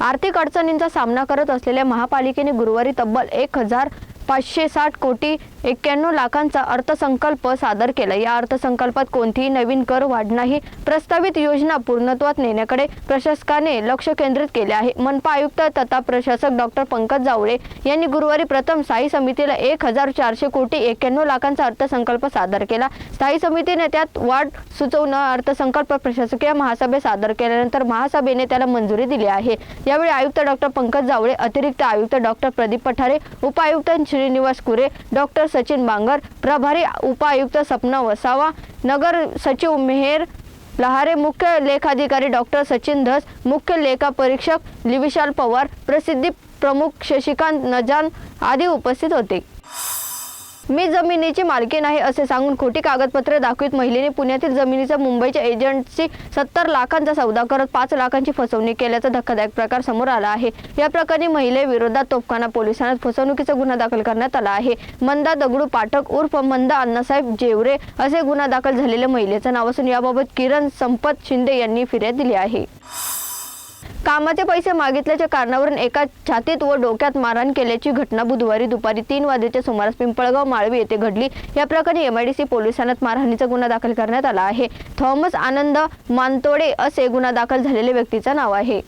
आर्थिक अडचणींचा सामना करत असलेल्या महापालिकेने गुरुवारी तब्बल एक हजार पाचशे साठ कोटी एक्क्याण्णव लाखांचा अर्थसंकल्प सादर केला. या अर्थसंकल्पात कोणतीही नवीन कर वाढ नाही. प्रस्तावित योजना पूर्णत्वात नेण्याकडे प्रशासकाने लक्ष केंद्रित केले आहे. मनपा आयुक्त तथा प्रशासक डॉक्टर पंकज जावळे यांनी गुरुवारी प्रथम स्थायी समितीला एक हजार चारशे कोटी एक्क्याण्णव लाखांचा अर्थसंकल्प सादर केला. स्थायी समितीने त्यात वाढ सुचवणं अर्थसंकल्प प्रशासकीय महासभेत सादर केल्यानंतर महासभेने त्याला मंजुरी दिली आहे. यावेळी आयुक्त डॉक्टर पंकज जावळे अतिरिक्त आयुक्त डॉक्टर प्रदीप पठारे उपायुक्त श्रीनिवास कुरे डॉक्टर सचिन बांगर प्रभारी उपायुक्त सपना वसावा नगर सचिव मेहेर लहारे मुख्य लेखाधिकारी डॉक्टर सचिन धस मुख्य लेखा परीक्षक लिविशाल पवार प्रसिद्धी प्रमुख शशिकांत नजान आदी उपस्थित होते. मी जमिनीची मालकी आहे असे सांगून खोटी कागदपत्रे दाखवित महिलेने पुण्यातील जमिनीचा मुंबईच्या एजंटशी सत्तर लाखांचा सौदा करत पाच लाखांची फसवणूक केल्याचा धक्कादायक प्रकार समोर आला आहे. या प्रकरणी महिलेविरोधात तोफखाना पोलिसांना फसवणुकीचा गुन्हा दाखल करण्यात आला आहे. मंदा दगडू पाठक उर्फ मंदा अण्णासाहेब जेवरे असे गुन्हा दाखल झालेल्या महिलेचं नाव असून याबाबत किरण संपत शिंदे यांनी फिर्याद दिली आहे. कामाचे पैसे मागितल्याच्या कारणावरून एका छातीत व डोक्यात मारहाण केल्याची घटना बुधवारी दुपारी तीन वाजेच्या सुमारास पिंपळगाव माळवी येथे घडली. या प्रकरणी एमआयडीसी पोलिसांत मारहाणीचा गुन्हा दाखल करण्यात आला आहे. थॉमस आनंद मानतोडे असे गुन्हा दाखल झालेल्या व्यक्तीचं नाव आहे.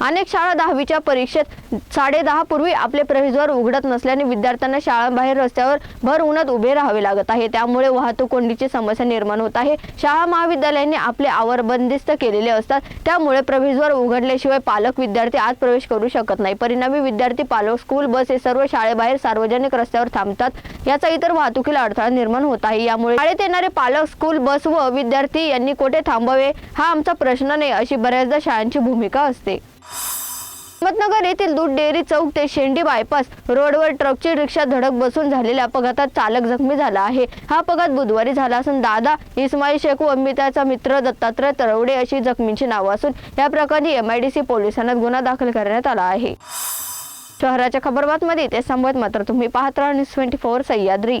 अनेक शाळा दहावीच्या परीक्षेत साडे दहा पूर्वी आपले प्रवेशद्वार उघडत नसल्याने विद्यार्थ्यांना शाळांबाहेर रस्त्यावर भर उन्हात उभे राहावे लागत आहे. त्यामुळे वाहतूक कोंडीची समस्या निर्माण होत आहे. शाळा महाविद्यालयाने आपले आवर बंदिस्त केलेले असतात. त्यामुळे प्रवेशद्वार उघडल्याशिवाय पालक विद्यार्थी आत प्रवेश करू शकत नाही. परिणामी विद्यार्थी पालक स्कूल बस हे सर्व शाळेबाहेर सार्वजनिक रस्त्यावर थांबतात. याचा इतर वाहतुकीला अडथळा निर्माण होत आहे. यामुळे शाळेत येणारे पालक स्कूल बस व विद्यार्थी यांनी कोठे थांबावे हा आमचा प्रश्न नाही अशी बऱ्याचदा शाळांची भूमिका असते. अहमदनगर येथील दूध डेअरी चौक ते शेंडी बायपास रोडवर ट्रकची रिक्षा धडक बसून झालेल्या अपघातात चालक जखमी झाला आहे. हा अपघात बुधवारी झाला असून दादा इस्माईल शेख व अमिताचा मित्र दत्तात्रय तरवडे अशी जखमींची नावं असून या प्रकरणी एमआयडीसी पोलिसांना गुन्हा दाखल करण्यात आला आहे. शहराच्या खबरबातमध्ये ते संबंध मात्र तुम्ही पाहत राहा. News twenty four Sahyadri.